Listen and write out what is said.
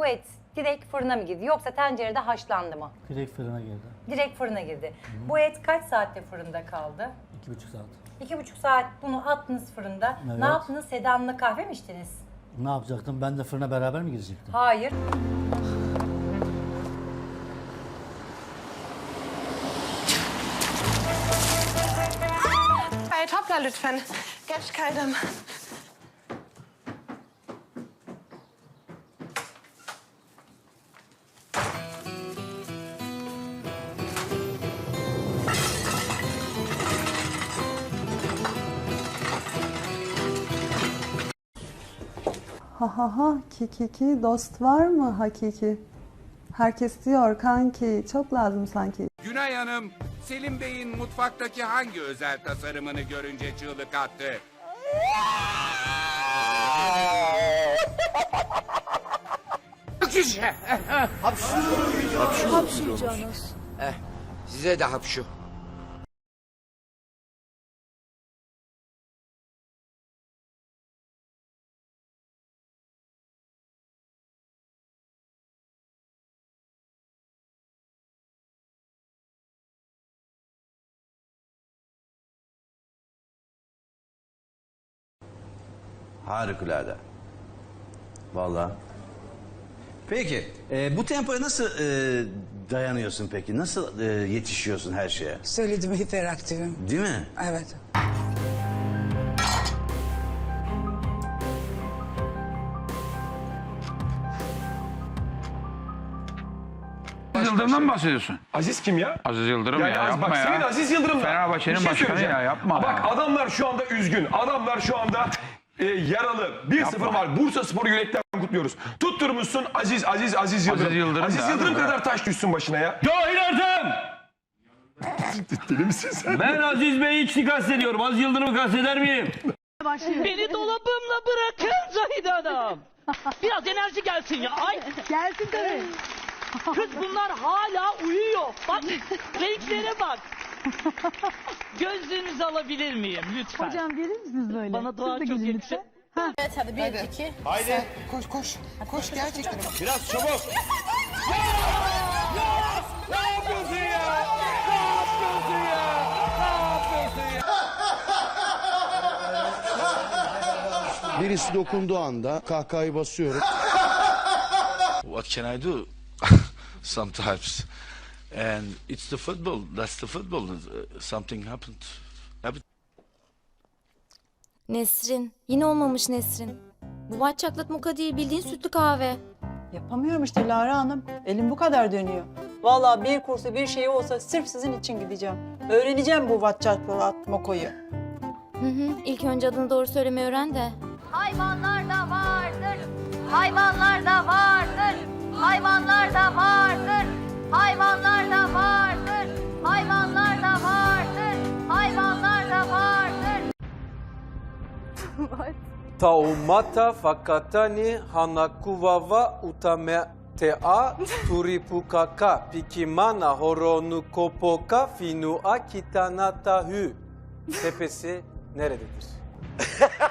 Bu et direkt fırına mı girdi yoksa tencerede haşlandı mı? Direkt fırına girdi. Direkt fırına girdi. Bu et kaç saatte fırında kaldı? İki buçuk saat. İki buçuk saat bunu attınız fırında. Evet. Ne yaptınız? Sedan'la kahve mi içtiniz? Ne yapacaktım? Ben de fırına beraber mi girecektim? Hayır. Kaya topla lütfen. Geç kaydım. Ha ha ha kikiki dost var mı hakiki? Herkes diyor kanki çok lazım sanki. Günay Hanım, Selim Bey'in mutfaktaki hangi özel tasarımını görünce çığlık attı? Size de hapşu. Harikulade. Vallahi. Peki, e, bu tempoya nasıl e, dayanıyorsun peki? Nasıl e, yetişiyorsun her şeye? Söyledim hiperaktifim. Değil mi? Evet. Aziz Yıldırım'dan mı bahsediyorsun? Aziz kim ya? Aziz Yıldırım ya Az- yapma bak ya. senin Aziz Yıldırım Fenerbahçe'nin şey başkanı ya yapma Bak ya. adamlar şu anda üzgün. Adamlar şu anda e, yaralı. 1-0 var. Bursa Spor'u yürekten kutluyoruz. Tutturmuşsun Aziz Aziz Aziz Yıldırım. Aziz Yıldırım Aziz da Yıldırım kadar taş düşsün başına ya. Cahil Ertem! Deli misin sen? Ben Aziz Bey'i hiç kastediyorum. Aziz Yıldırım'ı kasteder miyim? Beni dolabımla bırakın Zahide Hanım. Biraz enerji gelsin ya. Ay. Gelsin tabii. Kız bunlar hala uyuyor. Bak renklere bak. Gözlüğünüzü alabilir miyim lütfen? Hocam gelir misiniz böyle? Bana daha çok yakışır. Evet hadi bir iki. Koş koş. Koş gerçekten. Biraz çabuk. Birisi dokunduğu anda kahkahayı basıyorum. What can I do? Sometimes. And it's the football. That's the football. Something happened. Nesrin. Yine olmamış Nesrin. Bu white chocolate mocha değil bildiğin sütlü kahve. Yapamıyorum işte Lara Hanım. Elim bu kadar dönüyor. Vallahi bir kursu bir şey olsa sırf sizin için gideceğim. Öğreneceğim bu vatçaklat mokoyu. Hı hı. İlk önce adını doğru söylemeyi öğren de. Hayvanlar da vardır. Hayvanlar da vardır. Hayvanlar da Taumata fakatani hanakuvava utametea turipukaka pikimana horonukopoka finua kitanatahü. Tepesi nerededir?